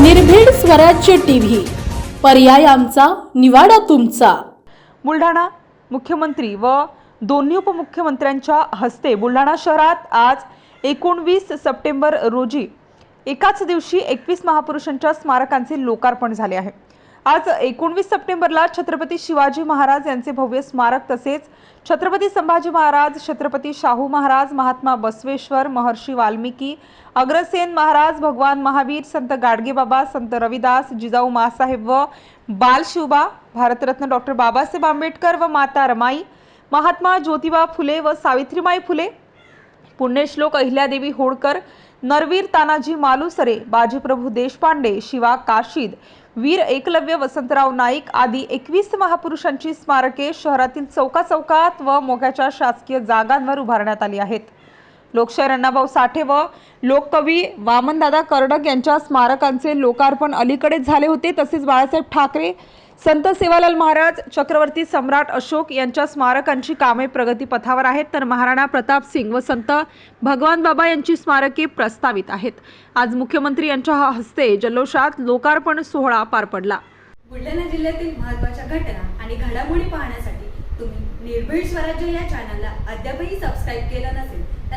निर्भीड स्वराज्य टीव्ही. पर्याय आमचा निवाडा तुमचा. बुलढाणा मुख्यमंत्री व दोन्ही उपमुख्यमंत्र्यांच्या हस्ते बुलढाणा शहरात आज एकोणवीस सप्टेंबर रोजी एकाच दिवशी एकवीस महापुरुषांच्या स्मारकांचे लोकार्पण झाले आहे. आज एकोणवीस सप्टेंबरला छत्रपती शिवाजी महाराज यांचे भव्य स्मारक तसेच छत्रपती संभाजी महाराज छत्रपती शाहू महाराज महात्मा बसवेश्वर महर्षी वाल्मिकी अग्रसेन महाराज भगवान महावीर संत गाडगेबाबा संत रविदास जिजाऊ मासाहेब व बालशिवबा भारतरत्न डॉक्टर बाबासाहेब आंबेडकर व माता रमाई महात्मा ज्योतिबा फुले व सावित्रीमाई फुले पुण्यश्लोक अहिल्यादेवी होळकर नरवीर तानाजी मालुसरे बाजीप्रभू देशपांडे शिवा काशीद वीर एकलव्य वसंतराव नाईक आदी एकवीस महापुरुषांची स्मारके शहरातील चौकाचौकात व मोक्याच्या शासकीय जागांवर उभारण्यात आली आहेत. लोकशाहीर अण्णाभाऊ साठे व लोककवी वामनदादा कर्डक यांच्या स्मारकांचे लोकार्पण अलीकडेच झाले होते. तसेच बाळासाहेब ठाकरे संत सेवालाल महाराज चक्रवर्ती सम्राट अशोक यांच्या स्मारकांची कामे प्रगतीपथावर आहेत. तर महाराणा प्रताप सिंग व संत भगवान बाबा यांची स्मारके प्रस्तावित आहेत. आज मुख्यमंत्री यांच्या हस्ते जल्लोषात लोकार्पण सोहळा पार पडला. बुलढाणा जिल्ह्यातील महत्त्वाच्या घटना आणि घडामोडी पाहण्यासाठी तुम्ही निर्भीड स्वराज्य या चॅनलला अद्यापही सबस्क्राईब केलं नसेल